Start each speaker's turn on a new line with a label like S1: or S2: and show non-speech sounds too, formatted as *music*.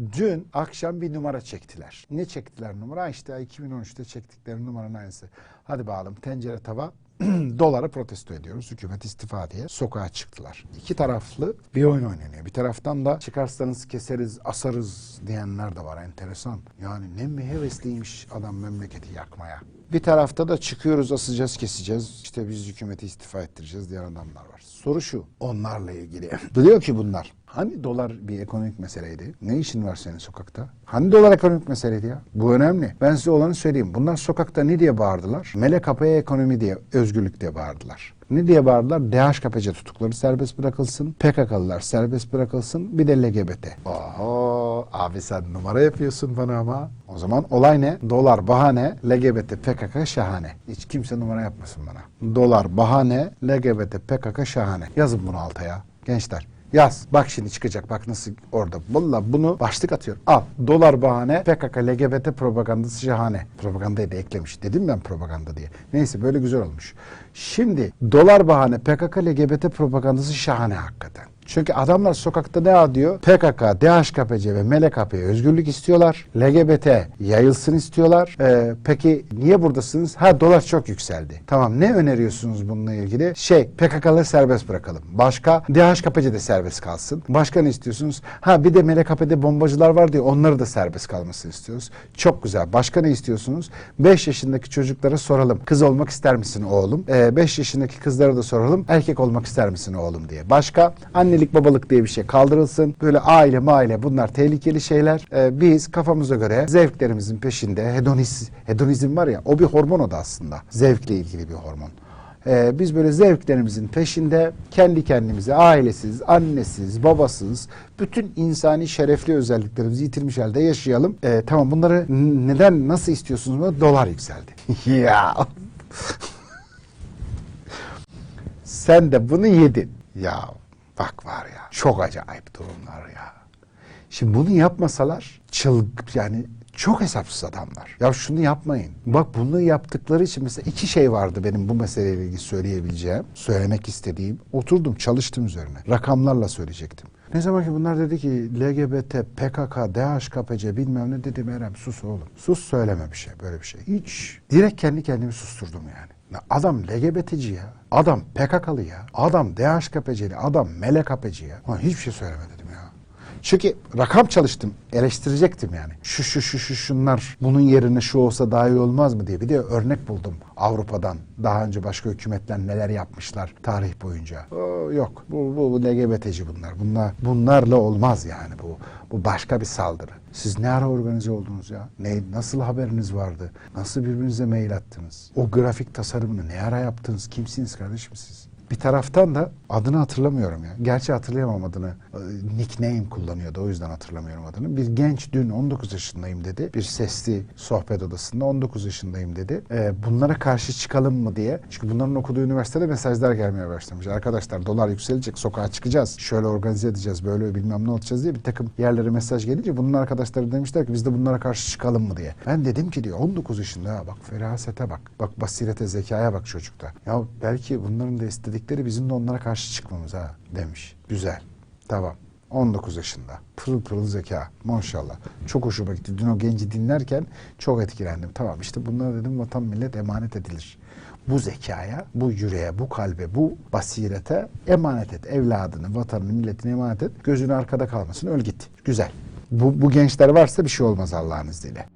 S1: Dün akşam bir numara çektiler. Ne çektiler numara? İşte 2013'te çektikleri numaranın aynısı. Hadi bakalım tencere tava *clears throat* doları protesto ediyoruz. Hükümet istifa diye sokağa çıktılar. İki taraflı bir oyun oynanıyor. Bir taraftan da çıkarsanız keseriz, asarız diyenler de var. Enteresan. Yani ne mi hevesliymiş adam memleketi yakmaya. Bir tarafta da çıkıyoruz, asacağız, keseceğiz. İşte biz hükümeti istifa ettireceğiz diyen adamlar var. Soru şu, onlarla ilgili. *laughs* Biliyor ki bunlar. Hani dolar bir ekonomik meseleydi? Ne işin var senin sokakta? Hani dolar ekonomik meseleydi ya? Bu önemli. Ben size olanı söyleyeyim. Bunlar sokakta ne diye bağırdılar? Melek kapıya ekonomi diye, özgürlük diye bağırdılar. Ne diye bağırdılar? DHKPC tutukları serbest bırakılsın. PKK'lılar serbest bırakılsın. Bir de LGBT. Oho abi sen numara yapıyorsun bana ama. O zaman olay ne? Dolar bahane, LGBT PKK şahane. Hiç kimse numara yapmasın bana. Dolar bahane, LGBT PKK şahane. Yazın bunu altaya gençler. Yaz. Bak şimdi çıkacak. Bak nasıl orada. Valla bunu başlık atıyorum. Al. Dolar bahane. PKK LGBT propagandası şahane. Propagandayı da eklemiş. Dedim ben propaganda diye. Neyse böyle güzel olmuş. Şimdi dolar bahane PKK LGBT propagandası şahane hakikaten. Çünkü adamlar sokakta ne diyor? PKK, DHKPC ve MLKP'ye özgürlük istiyorlar. LGBT yayılsın istiyorlar. Ee, peki niye buradasınız? Ha dolar çok yükseldi. Tamam ne öneriyorsunuz bununla ilgili? Şey PKK'ları serbest bırakalım. Başka DHKPC de serbest kalsın. Başka ne istiyorsunuz? Ha bir de MLKP'de bombacılar var diyor. Onları da serbest kalmasını istiyoruz. Çok güzel. Başka ne istiyorsunuz? 5 yaşındaki çocuklara soralım. Kız olmak ister misin oğlum? 5 yaşındaki kızlara da soralım. Erkek olmak ister misin oğlum diye. Başka annelik babalık diye bir şey kaldırılsın. Böyle aile maile bunlar tehlikeli şeyler. Ee, biz kafamıza göre zevklerimizin peşinde hedoniz, hedonizm var ya o bir hormon o da aslında. Zevkle ilgili bir hormon. Ee, biz böyle zevklerimizin peşinde kendi kendimize ailesiz, annesiz, babasız bütün insani şerefli özelliklerimizi yitirmiş halde yaşayalım. Ee, tamam bunları neden nasıl istiyorsunuz? Bunu? Dolar yükseldi. *laughs* ya sen de bunu yedin. Ya bak var ya çok acayip durumlar ya. Şimdi bunu yapmasalar çıl yani çok hesapsız adamlar. Ya şunu yapmayın. Bak bunu yaptıkları için mesela iki şey vardı benim bu meseleyle ilgili söyleyebileceğim, söylemek istediğim. Oturdum çalıştım üzerine. Rakamlarla söyleyecektim. Ne zaman ki bunlar dedi ki LGBT, PKK, DHKPC bilmem ne dedim Erem sus oğlum. Sus söyleme bir şey böyle bir şey. Hiç. Direkt kendi kendimi susturdum yani. Ya Adam LGBT'ci ya. Adam PKK'lı ya. Adam DHKPC'li. Adam MLKP'ci ya. Ulan hiçbir şey söyleme dedim ya. Çünkü rakam çalıştım. Eleştirecektim yani. Şu şu şu şu şunlar bunun yerine şu olsa daha iyi olmaz mı diye. Bir de örnek buldum Avrupa'dan. Daha önce başka hükümetler neler yapmışlar tarih boyunca. Oo, yok. Bu, bu, bu LGBT'ci bunlar. Bunlar bunlarla olmaz yani bu. Bu başka bir saldırı. Siz ne ara organize oldunuz ya? Ne, nasıl haberiniz vardı? Nasıl birbirinize mail attınız? O grafik tasarımını ne ara yaptınız? Kimsiniz kardeşim siz? Bir taraftan da adını hatırlamıyorum ya. Gerçi hatırlayamam adını. Ee, Nickname kullanıyordu o yüzden hatırlamıyorum adını. Bir genç dün 19 yaşındayım dedi. Bir sesli sohbet odasında 19 yaşındayım dedi. Ee, bunlara karşı çıkalım mı diye. Çünkü bunların okuduğu üniversitede mesajlar gelmeye başlamış. Arkadaşlar dolar yükselecek sokağa çıkacağız. Şöyle organize edeceğiz böyle bilmem ne olacağız diye bir takım yerlere mesaj gelince bunun arkadaşları demişler ki biz de bunlara karşı çıkalım mı diye. Ben dedim ki diyor 19 yaşında bak ferasete bak. Bak basirete zekaya bak çocukta. Ya belki bunların da istedikleri bizim de onlara karşı çıkmamız ha demiş. Güzel. Tamam. 19 yaşında. Pırıl pırıl zeka. Maşallah. Çok hoşuma gitti. Dün o genci dinlerken çok etkilendim. Tamam işte bunlara dedim vatan millet emanet edilir. Bu zekaya, bu yüreğe, bu kalbe, bu basirete emanet et. Evladını, vatanını, milletini emanet et. Gözün arkada kalmasın. Öl git. Güzel. Bu, bu gençler varsa bir şey olmaz Allah'ın izniyle.